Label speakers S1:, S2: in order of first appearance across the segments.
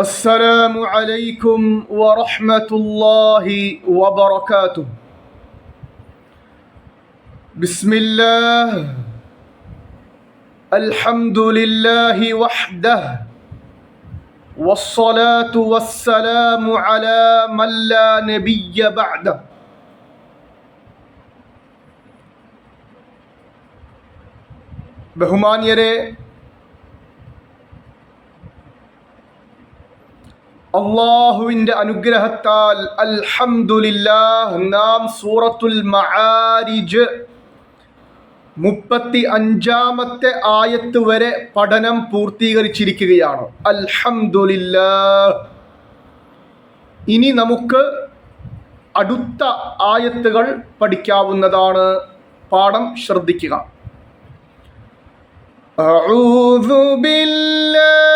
S1: السلام عليكم ورحمة الله وبركاته بسم الله الحمد لله وحده والصلاة والسلام على من لا نبي بعده ബഹുമാന്യരെ അള്ളാഹുവിൻ്റെ അനുഗ്രഹത്താൽ അൽഹംദുലില്ലാഹ് നാം സൂറത്തുൽ മആരിജ് മുപ്പത്തി അഞ്ചാമത്തെ ആയത്ത് വരെ പഠനം പൂർത്തീകരിച്ചിരിക്കുകയാണ് അൽഹംദുലില്ലാഹ് ഇനി നമുക്ക് അടുത്ത ആയത്തുകൾ പഠിക്കാവുന്നതാണ് പാഠം ശ്രദ്ധിക്കുക أعوذ بالله من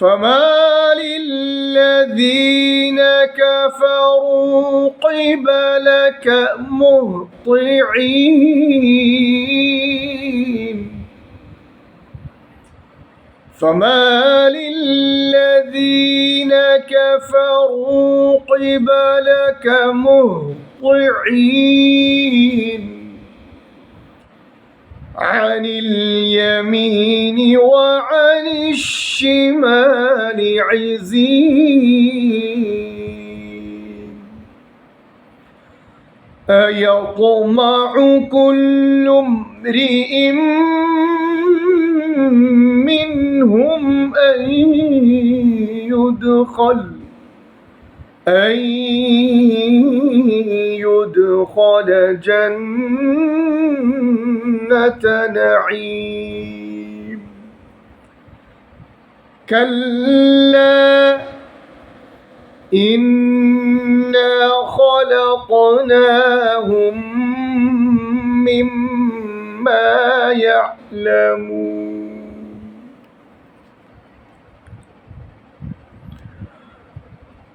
S1: فما للذين كفروا قبلك مهطعين فما للذين كفروا قبلك مهطعين عن اليمين وعن الشمال عزين. أيطمع كل امرئ منهم أن يدخل أن يدخل جنة نعيم. كلا إنا خلقناهم مما يعلمون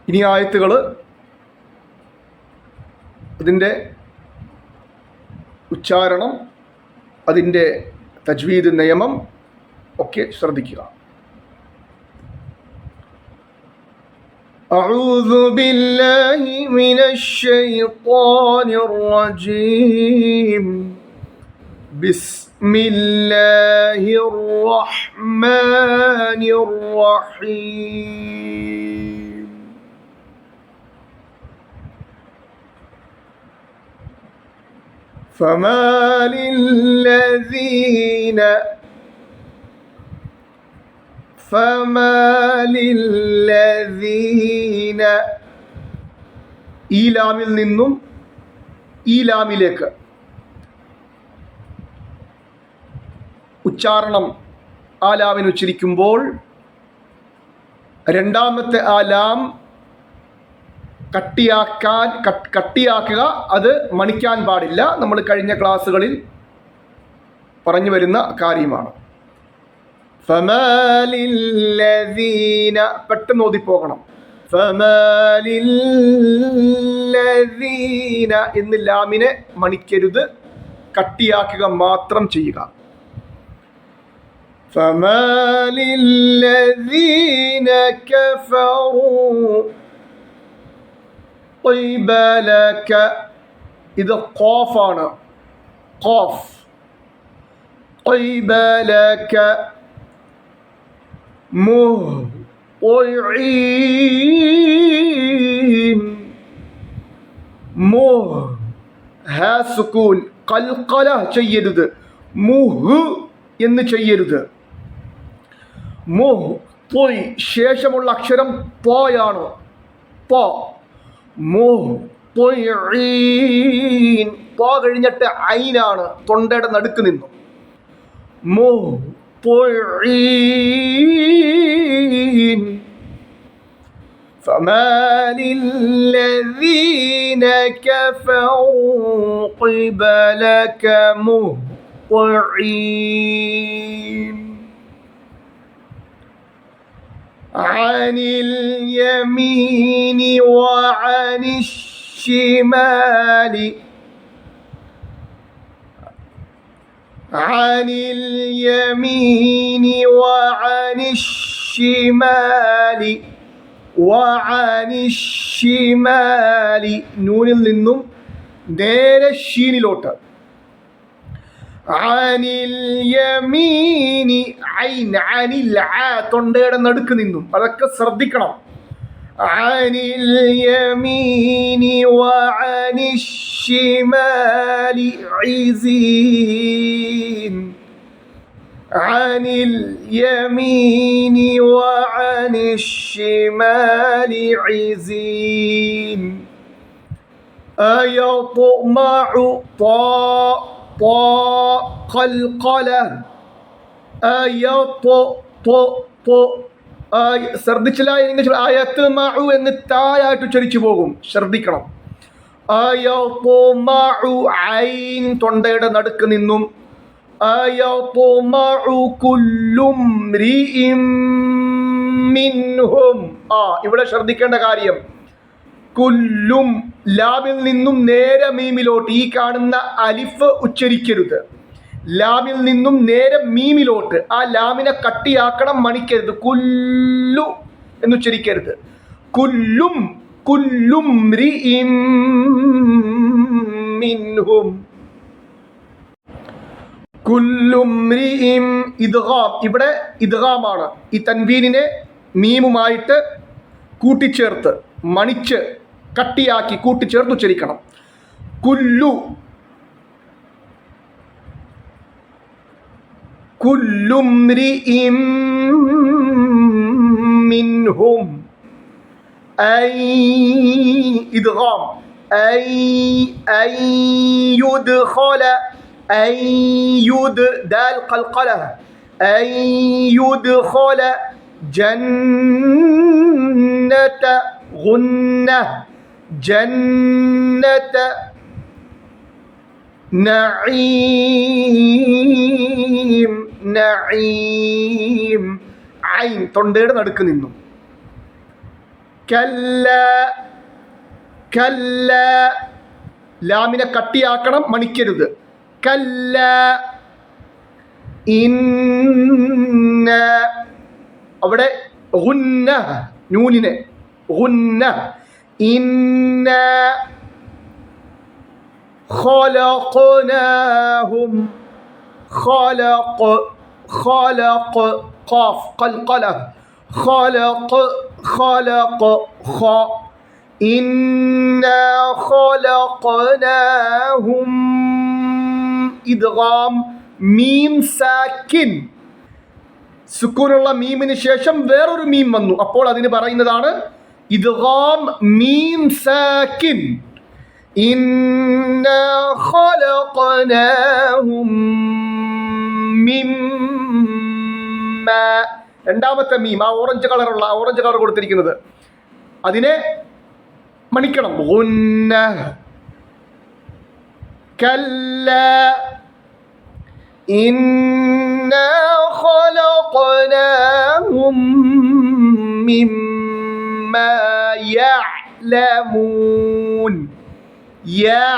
S1: ഇനി ആയത്തുകൾ അതിൻ്റെ ഉച്ചാരണം അതിൻ്റെ തജ്വീദ് നിയമം ഒക്കെ ശ്രദ്ധിക്കുക أعوذ بالله من الشيطان الرجيم. بسم الله الرحمن الرحيم. فما للذين ഫമാലില്ലദീന. ഈ ലാമിൽ നിന്നും ഈ ലാമിലേക്ക് ഉച്ചാരണം ആ ലാമിന് ഉച്ചരിക്കുമ്പോൾ രണ്ടാമത്തെ ആ ലാം കട്ടിയാക്കാൻ കട്ടിയാക്കുക അത് മണിക്കാൻ പാടില്ല. നമ്മൾ കഴിഞ്ഞ ക്ലാസ്സുകളിൽ പറഞ്ഞു വരുന്ന കാര്യമാണ്. ഫമാലില്ലദീന പെട്ടെന്ന് ഓതിപ്പോകണം ഫമാലില്ലദീന എന്ന് ലാമിനെ മണിക്കരുത് കട്ടിയാക്കുക മാത്രം ചെയ്യുക ഫമാലില്ലദീന കഫറൂ قبلك ഇത് ഖോഫാണ് ഖോഫ് قبلك مهطعين മുഹ് ഹാ സുക്കൂൻ കൽക്കല ചെയ്യരുത്. മുഹ് എന്ന് ചെയ്യരുത്. മുഹ് പോയി ശേഷമുള്ള അക്ഷരം പോയാണ്. പോ. മുഹ്തൊയ്ഈൻ. പോ കഴിഞ്ഞിട്ട് ഐനാണ് തൊണ്ടയുടെ നടുക്ക് നിന്നു. طعين فما للذين كفروا قبلك مهطعين. عن اليمين وعن الشمال عن اليمين وعن الشمال وعن الشمال നൂനിൽ നിന്നും നേരെ ഷീനിലോട്ട് അനിൽ യമീനി ഐൻ അനിൽ ആ തൊണ്ടയുടെ നടുക്ക് നിന്നും അതൊക്കെ ശ്രദ്ധിക്കണം عن اليمين وعن الشمال عزين. عن اليمين وعن الشمال عزين. أيطمع طاء طاء قلقلة. أيطمع طاء ശ്രദ്ധിച്ചില്ല എങ്കിൽ മാറു എന്ന് തായായിട്ട് ഉച്ചരിച്ചു പോകും. ശ്രദ്ധിക്കണം ഐൻ തൊണ്ടയുടെ നടുക്ക് നിന്നും ആ ഇവിടെ ശ്രദ്ധിക്കേണ്ട കാര്യം. കുല്ലും ലാബിൽ നിന്നും നേരെ മീമിലോട്ട് ഈ കാണുന്ന അലിഫ് ഉച്ചരിക്കരുത്. ലാമിൽ നിന്നും നേരെ മീമിലോട്ട്. ആ ലാമിനെ കട്ടിയാക്കണം മണിക്കരുത്. കുല്ലു എന്ന് ഉച്ചരിക്കരുത്. കുല്ലും കുല്ലും കുല്ലും ഇദ്ഗാം. ഇവിടെ ഇദ്ഗാമാണ്. ഈ തൻവീനിനെ മീമുമായിട്ട് കൂട്ടിച്ചേർത്ത് മണിച്ച് കട്ടിയാക്കി കൂട്ടിച്ചേർത്ത് ഉച്ചരിക്കണം. കുല്ലു كل امرئ منهم أي إدغام أي أي يدخل أي يد دال قلقلة أي يدخل جنة غنة جنة نعيم. നഈം ഐൻ തൊണ്ടയുടെ നടുക്ക് നിന്നും കല്ല കല്ല ലാമിനെ കട്ടിയാക്കണം മണിക്കരുത് കല്ല ഇന്ന അവിടെ ഗുന്ന നൂനിനെ ഗുന്ന ഇന്ന خلقناهم خلق خلق قاف قلقلة خلق خلق خ إنا خلقناهم إدغام മീം സാക്കിൻ സുക്കൂനുള്ള മീമിന് ശേഷം വേറൊരു മീം വന്നു അപ്പോൾ അതിന് പറയുന്നതാണ് ഇദ്ഗാം മീം സാക്കിൻ إنا خلقناهم مما രണ്ടാമത്തെ മീം ആ ഓറഞ്ച് കളറുള്ള ആ ഓറഞ്ച് കളർ കൊടുത്തിരിക്കുന്നത് അതിനെ മണിക്കണം ഗുന്ന കല്ല إنا خلقناهم مما يعلمون يا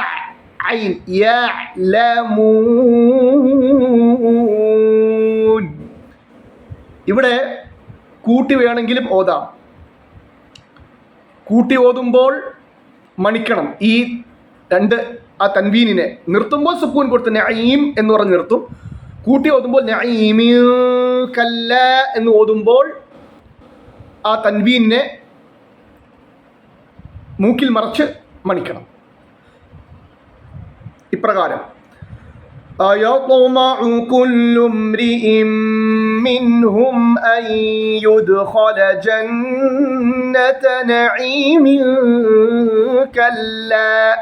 S1: عين يعلمون ഇവിടെ കൂട്ടി വേണമെങ്കിലും ഓതാം. കൂട്ടി ഓതുമ്പോൾ മണിക്കണം. ഈ രണ്ട് ആ തൻവീനിനെ നിർത്തുമ്പോൾ സുക്കൂൻ കൊടുത്ത് നഈം എന്ന് പറഞ്ഞ് നിർത്തും. കൂട്ടി ഓതുമ്പോൾ കല്ല എന്ന് ഓതുമ്പോൾ ആ തൻവീനിനെ മൂക്കിൽ മറച്ച് മണിക്കണം. ഇപ്രകാരം. أيطمع كل امرئ منهم أن يدخل جنة نعيم كلا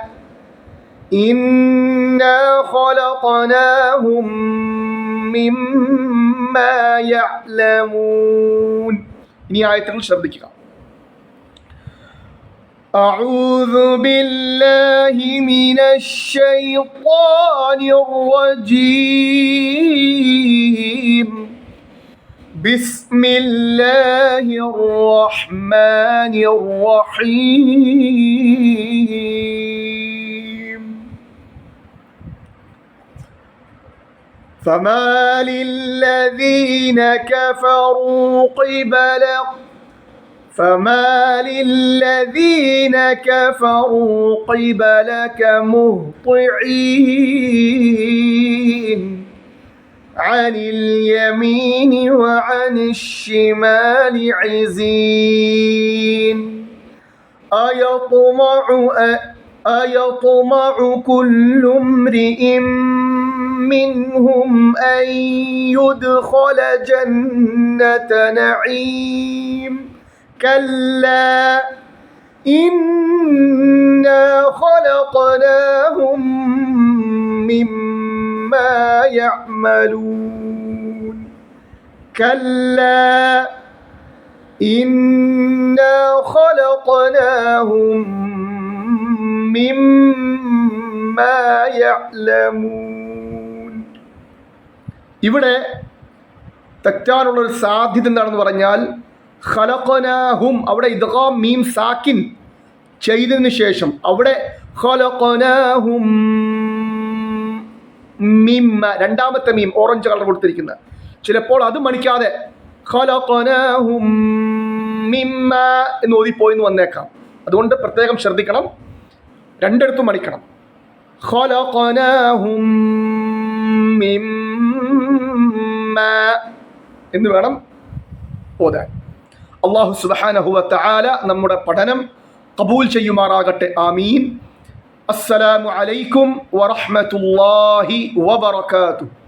S1: إنا خلقناهم مما يعلمون ഇനി ആയത്തുകൾ ശ്രദ്ധിക്കുക أعوذ بالله من الشيطان الرجيم. بسم الله الرحمن الرحيم. فما للذين كفروا قبلك فما للذين كفروا قبلك مهطعين عن اليمين وعن الشمال عزين أيطمع أيطمع كل امرئ منهم أن يدخل جنة نعيم كلا إنا خلقناهم مما يعملون كلا إنا خلقناهم مما يعلمون ഇവിടെ തെറ്റാനുള്ളൊരു സാധ്യത എന്താണെന്ന് പറഞ്ഞാൽ ഖലഖനാഹും അവിടെ ഇദ്ഗാം മീം സാക്കിൻ ചെയ്തതിന് ശേഷം അവിടെ ഖലഖനാഹും മീം രണ്ടാമത്തെ മീം ഓറഞ്ച് കളർ കൊടുത്തിരിക്കുന്ന. ചിലപ്പോൾ അത് മണിക്കാതെ ഖലഖനാഹും മിമ്മ എന്ന് ഓതിപ്പോയെന്ന് വന്നേക്കാം. അതുകൊണ്ട് പ്രത്യേകം ശ്രദ്ധിക്കണം. രണ്ടിടത്തും മണിക്കണം. ഖലഖനാഹും മിമ്മ എന്ന് വേണം ഓതാൻ. അള്ളാഹു സുബാനഹുവ തആല നമ്മുടെ പഠനം കബൂൽ ചെയ്യുമാറാകട്ടെ. ആമീൻ. അസ്സലാമു അലൈക്കും വറഹ്മത്തുള്ളാഹി വബറകാതുഹു.